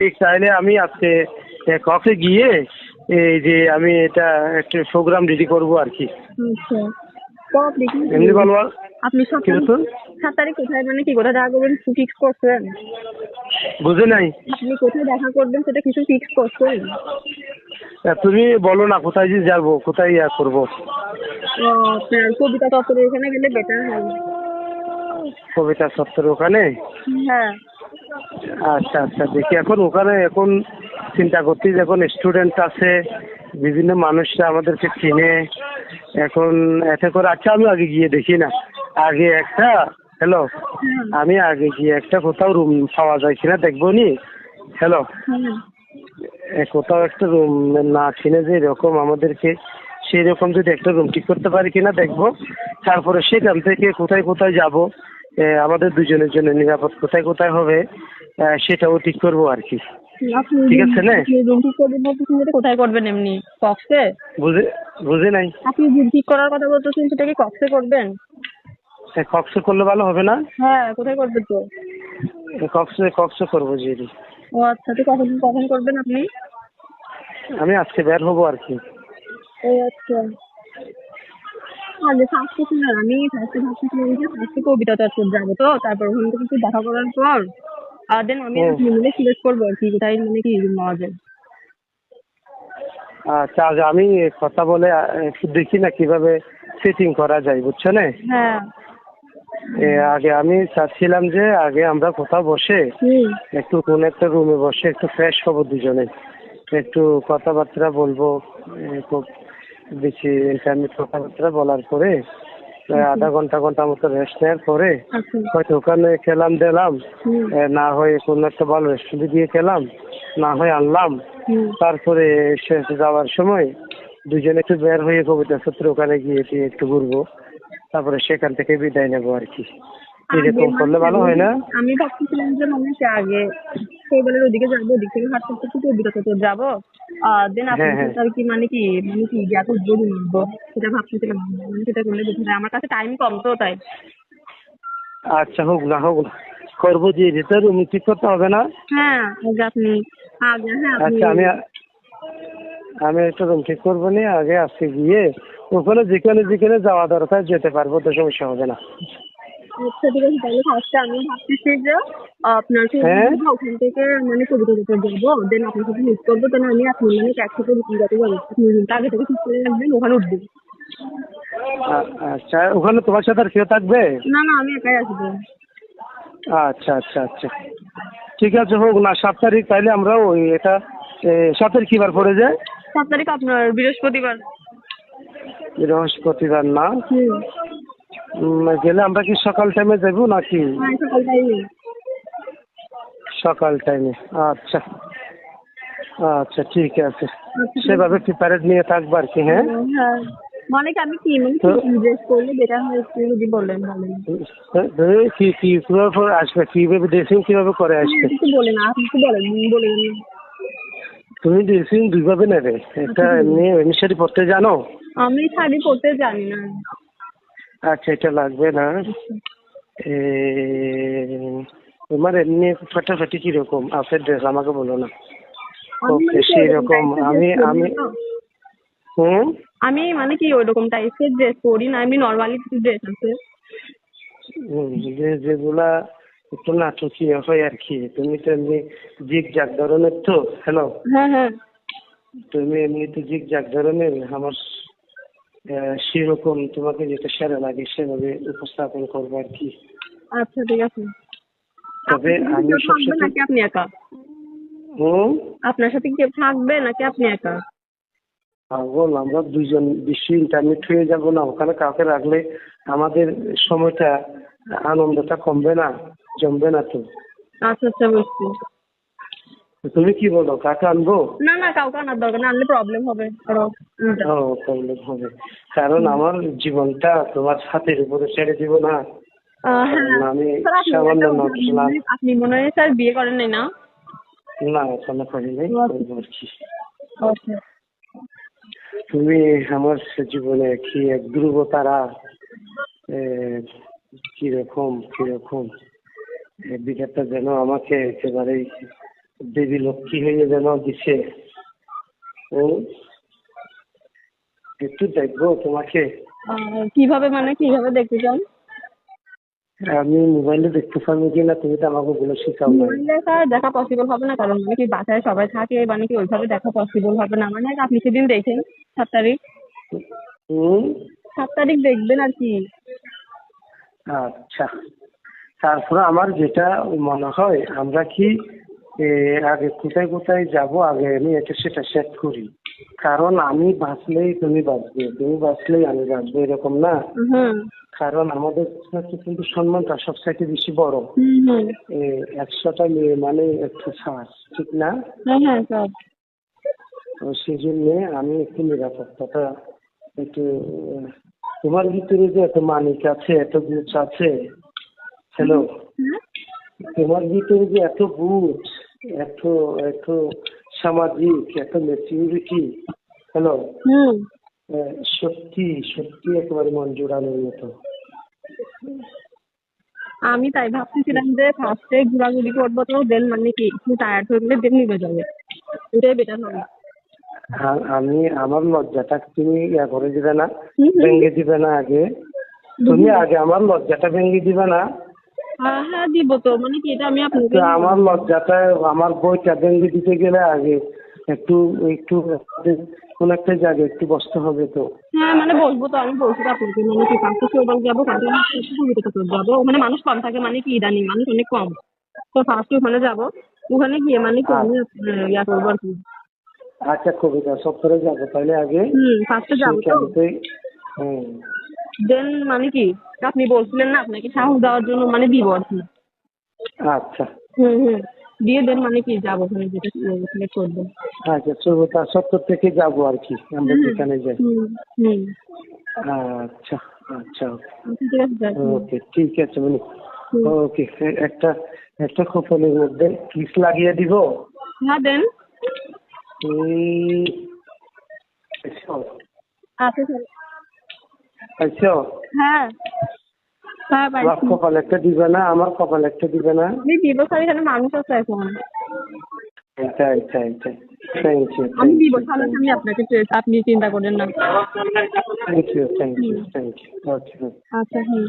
ঠিক তাহলে আমি আজকে কফে গিয়ে এই যে আমি এটা একটা প্রোগ্রাম রেডি করব আর কি। আচ্ছা। এমনি আপনি সাত তারিখ সাত তারিখ কোথায় মানে কি কোথায় দেখা করবেন? ফিক্স করছেন? বুঝে নাই। আপনি কোথায় দেখা করবেন সেটা কিছু ফিক্স করছেন? তুমি বলো না কোথায় যে যাব কোথায় ইয়া করব? আপনার কবিতা চত্বরের ওখানে গেলে বেটার হয়। কবিতা সত্তর ওখানে? হ্যাঁ। আচ্ছা আচ্ছা দেখি। এখন ওখানে এখন চিন্তা করছি এখন স্টুডেন্ট আছে, বিভিন্ন মানুষরা আমাদেরকে চিনে। এখন এতে করে আচ্ছা আমি আগে গিয়ে দেখি না। আগে একটা হ্যালো আমি আগে গিয়ে একটা কোথাও রুম পাওয়া যায় কিনা দেখব নি? হ্যালো কোথাও একটা রুম না চিনে যে এরকম আমাদেরকে সেই রকম যদি একটা রুম ঠিক করতে পারি কিনা দেখব। তারপরে সেখান থেকে কোথায় কোথায় যাব আমাদের দুজনের জন্য নিরাপদ। কোথায় কোথায় হবে সেটাও ঠিক করব আর কি। ঠিক আছে না? কোথায় করবেন এমনি? কক্সে? বুঝে বুঝে নাই। আপনি ঠিক করার কথা বলতেছেন সেটা কি কক্সে করবেন? কক্সে করলে ভালো হবে না? হ্যাঁ কোথায় করবেন তো? কক্সে কক্সে করব জিডি ও আচ্ছা তো কখন কখন করবেন আপনি? আমি আজকে বের হব আর কি। ও আচ্ছা। আগে ফার্স্টে শুনুন আমি ফার্স্টে ভাবছিলাম যে ফার্স্টে কবিতা চর্চা যাব তো তারপর ওখান থেকে একটু দেখা করার পর আর দেন আমি মিলে সিলেক্ট করব আর কি কোথায় মানে কি পাওয়া যায় আচ্ছা আজ আমি কথা বলে একটু দেখি না কীভাবে সেটিং করা যায় বুঝছ না? হ্যাঁ। আগে আমি চাচ্ছিলাম যে আগে আমরা কোথাও বসে একটু কোন একটা রুমে বসে একটু ফ্রেশ হব দুজনে। একটু কথাবার্তা বলব বেশি ইন্টারনেট কথাবার্তা বলার পরে আধা ঘণ্টা ঘণ্টা মতো রেস্ট নেওয়ার পরে আচ্ছা। হয়তো ওখানে খেলাম দিলাম। না হয় কোনো একটা ভালো রেস্টুরেন্টে গিয়ে খেলাম না হয় আনলাম। তারপরে শেষ যাওয়ার সময় দুজনে একটু বের হয়ে কবিতা সূত্র ওখানে গিয়ে দিয়ে একটু ঘুরবো। তারপরে সেখান থেকে বিদায় নেব আর কি। এরকম করলে ভালো হয় না? আমি ভাবতেছিলাম যে মনে হচ্ছে আগে শৈবালের ওদিকে যাব ওদিক থেকে হাঁটতে হাঁটতে একটু কবিতা চত্বর যাব। আর দেন হ্যাঁ, আপনার হ্যাঁ। আর কি মানে কি মানে কি যা খুব জরুরি নিবো সেটা ভাবতেছিলাম। মানে সেটা করলে হয়। আমার কাছে টাইম কম তো তাই। আচ্ছা হোক না হোক না করব যে যেতে রুম ঠিক করতে হবে না? হ্যাঁ আগে আপনি আগে হ্যাঁ আপনি আচ্ছা আমি আমি একটা রুম ঠিক করব নি আগে আজকে গিয়ে। ওখানে যেখানে যেখানে যাওয়া দরকার যেতে পারব তো সমস্যা হবে না। আচ্ছা ঠিক আছে তাহলে ফার্স্টে আমি ভাবতেছি যে আপনার হ্যাঁ? ওখান থেকে মানে কবিতা চত্বর যাব দেন আপনার সাথে মিট করব দেন আমি আপনি মানে একসাথে যত যাব। আগে থেকে ঠিক করে রাখবেন ওখানে উঠবো। আচ্ছা ওখানে তোমার সাথে আর কেউ থাকবে? না না আমি একাই আসব। আচ্ছা আচ্ছা আচ্ছা। ঠিক আছে হোক না সাত তারিখ তাহলে আমরা ওই এটা সাত তারিখ কিবার পড়ে যায়? সাত তারিখ আপনার বৃহস্পতিবার। বৃহস্পতিবার না? গেলে আমরা কি সকাল টাইমে যাব নাকি? হ্যাঁ সকাল টাইমে আচ্ছা। আচ্ছা ঠিক আছে। সেভাবে প্রিপারেড নিয়ে থাকব আর কি হ্যাঁ? হ্যাঁ মানে আমি কি মানে কি ড্রেস করলে বেটার হয় একটু যদি বলেন বলেন। কি কি কীভাবে আসবে? কীভাবে ড্রেসিং কীভাবে করে আসবে? বলেন আপনি বলেন তুমি ড্রেসিং দুইভাবে নেবে। একটা এমনি এমনি শাড়ি পরতে জানো? আমি শাড়ি পরতে জানি না। আচ্ছা এটা লাগবে না। এ, তোমার এমনি ফাটাফাটি কীরকম? আছে ড্রেস আমাকে বলো না। ওকে কি সেই ওরকম রকম type এর আমি আমি হুম? আমি মানে কি ওইরকম টাইপের ড্রেস পরি না আমি নর্মালি ড্রেস আছে। যেগুলা একটু নাটকীয় হয় আর কি। তুমি তো এমনি জিগ জাগ ধরনের তো হ্যালো হ্যাঁ হ্যাঁ। তুমি এমনি তো জিগ জাগ ধরনের আমার সেরকম তোমাকে যেটা সেরা লাগে সেভাবে উপস্থাপন করব আর কি। আচ্ছা ঠিক আছে। তবে আমি নাকি আপনি একা? হুম আপনার সাথে কেউ থাকবে নাকি আপনি একা? পাগল আমরা দুইজন বিশ্ব ইন্টারনেট হয়ে যাব না ওখানে কাউকে রাখলে আমাদের সময়টা আনন্দটা কমবে না জমবে না তো। আচ্ছা আচ্ছা বুঝছি। তুমি কি বলো কাকে আনব? না না কাউকে আনার দরকার না আনলে প্রবলেম হবে প্রবলেম হবে। কারণ আমার জীবনটা তোমার হাতের উপরে ছেড়ে দিব না। হ্যাঁ। আমি সামান্য। আপনি মনে হয় স্যার বিয়ে করেন নাই না? না এখনও করি নাই কি আচ্ছা। তুমি আমার জীবনে কি এক ধ্রুব তারা কীরকম কীরকম? বিধাতা যেন আমাকে একেবারেই দেবী লক্ষ্মী হয়ে যেন দিছে? একটু দেখব তোমাকে। কীভাবে মানে কীভাবে দেখতে চান আমি মোবাইলে দেখতে পারব কিনা তুমি তো আমাকে বলে শিখাও না। স্যার দেখা পসিবল হবে না কারণ মানে কি বাসায় সবাই থাকে মানে কি ওইভাবে দেখা পসিবল হবে না। মানে আপনি সেদিন দেখেন সাত তারিখ। সাত তারিখ দেখবেন আর কি। আচ্ছা। তারপরে আমার যেটা মনে হয় আমরা কি আগে কোথায় কোথায় যাব আগে আমি এটা সেটা সেট করি। কারণ আমি বাঁচলেই তুমি বাঁচবে তুমি বাঁচলেই আমি বাঁচবো এরকম না? কারণ আমাদের কাছে কিন্তু সম্মানটা সবচাইতে বেশি বড়। একশোটা মেয়ে মানে একটু শ্বাস ঠিক না? হ্যাঁ হ্যাঁ তো সেই জন্য আমি একটু নিরাপত্তাটা একটু তোমার ভিতরে যে এত মানিক আছে এত বুঝ আছে হ্যালো হ্যাঁ তোমার ভিতরে যে এত বুঝ এত এত সামাজিক এত ম্যাচিউরিটি হ্যালো সত্যি সত্যি একেবারে মন জোড়ানোর মতো। আমি তাই ভাবতেছিলাম যে ফার্স্টে ঘোরাঘুরি করব তো দেন মানে কি একটু টায়ার্ড হয়ে গেলে দেন নিবে যাবে। ওটাই বেটার হবে। আমি আমার লজ্জাটা তুমি ইয়া করে দিবে না। ভেঙে দিবে না আগে। তুমি আগে আমার লজ্জাটা ভেঙে দিবে না হ্যাঁ হ্যাঁ দিব তো মানে কি এটা আমি আপনাকে আমার লজ্জাটা আমার বইটা ভেঙে দিতে গেলে আগে একটু একটু কোন একটা জায়গায় একটু বসতে হবে তো। হ্যাঁ মানে বলব তো আমি বলছি আপনাকে মানে কি ফার্স্টে শোরবাল যাব ফার্স্টে যাব। ওখানে মানুষ কম থাকে মানে কি ইদানিং মানুষ অনেক কম। তো ফার্স্টে ওখানে যাব ওখানে গিয়ে মানে কি আমি ইয়া করব আর কি। আচ্ছা কবিতা সপ্তাহে যাব তাহলে আগে? হুম ফার্স্টে যাব তো। হুম দেন মানে কি? আপনি বলছিলেন না আপনাকে সাহস দেওয়ার জন্য মানে দিব আর কি। আচ্ছা। হুম হুম। দিয়ে দেন মানে কি যাব ওখানে যেটা সিলেক্ট করব আচ্ছা চৌতা সত্তর থেকে যাব আর কি আমরা যেখানে যাই। হুম হুম। আচ্ছা আচ্ছা ঠিক আছে স্যার ওকে ঠিক আছে মানে ওকে একটা একটা খোপনের মধ্যে কিস লাগিয়ে দিব। হ্যাঁ দেন। আচ্ছা আচ্ছা আচ্ছা হ্যাঁ। হ্যাঁ পাইছি। কপাল একটা দিবে না আমার কপাল একটা দিবে না? আমি দিব স্যার এখানে মানুষ আছে এখন। তাই তাই তাই থ্যাংক ইউ আমি দিব তাহলে আমি আপনাকে আপনি চিন্তা করেন না। Thank you thank you thank you okay আচ্ছা হুম।